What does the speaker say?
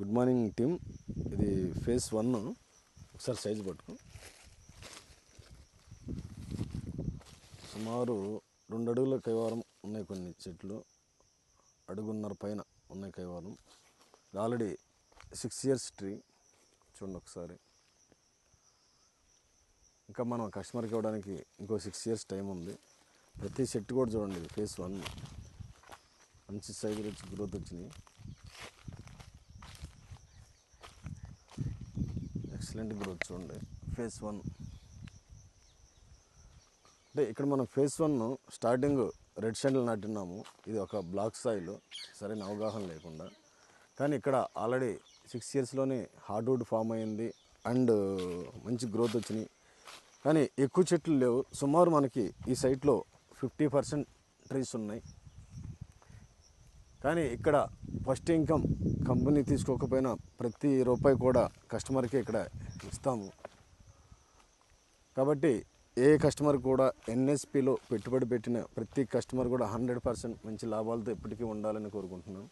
Good morning team. ఇది phase one. ఒకసారి size పట్టుకో. సుమారు రెండు అడుగుల కైవారం ఉన్నాయి కొన్ని చెట్లు. అడుగున్నర పైన ఉన్నాయి కైవారం. Already six years tree. చూడండి ఒకసారి. ఇంకా మనం కస్టమర్కి ఇవ్వడానికి ఇంకో సిక్స్ ఇయర్స్ టైం ఉంది. ప్రతి చెట్టు కూడా చూడండి ఇది ఫేస్ వన్. మంచి సైజు వచ్చి గ్రోత్ వచ్చినాయి. ఎక్సలెంట్ గ్రోత్ చూడండి ఫేస్ వన్. అంటే ఇక్కడ మనం ఫేస్ వన్ స్టార్టింగ్ రెడ్ షెండ్లు నాటినాము. ఇది ఒక బ్లాక్ సాయిల్. సరైన అవగాహన లేకుండా. కానీ ఇక్కడ ఆల్రెడీ సిక్స్ ఇయర్స్లోనే హార్డ్వుడ్ ఫామ్ అయింది. అండ్ మంచి గ్రోత్ వచ్చినాయి. కానీ ఎక్కువ చెట్లు లేవు. సుమారు మనకి ఈ సైట్లో ఫిఫ్టీ పర్సెంట్ ట్రీస్ ఉన్నాయి. కానీ ఇక్కడ ఫస్ట్ ఇన్కమ్ కంపెనీ తీసుకోకపోయినా ప్రతి రూపాయి కూడా కస్టమర్కి ఇక్కడ ఇస్తాము. కాబట్టి ఏ కస్టమర్ కూడా ఎన్ఎస్పిలో పెట్టుబడి పెట్టిన ప్రతి కస్టమర్ కూడా హండ్రెడ్ పర్సెంట్ మంచి లాభాలతో ఎప్పటికీ ఉండాలని కోరుకుంటున్నాను.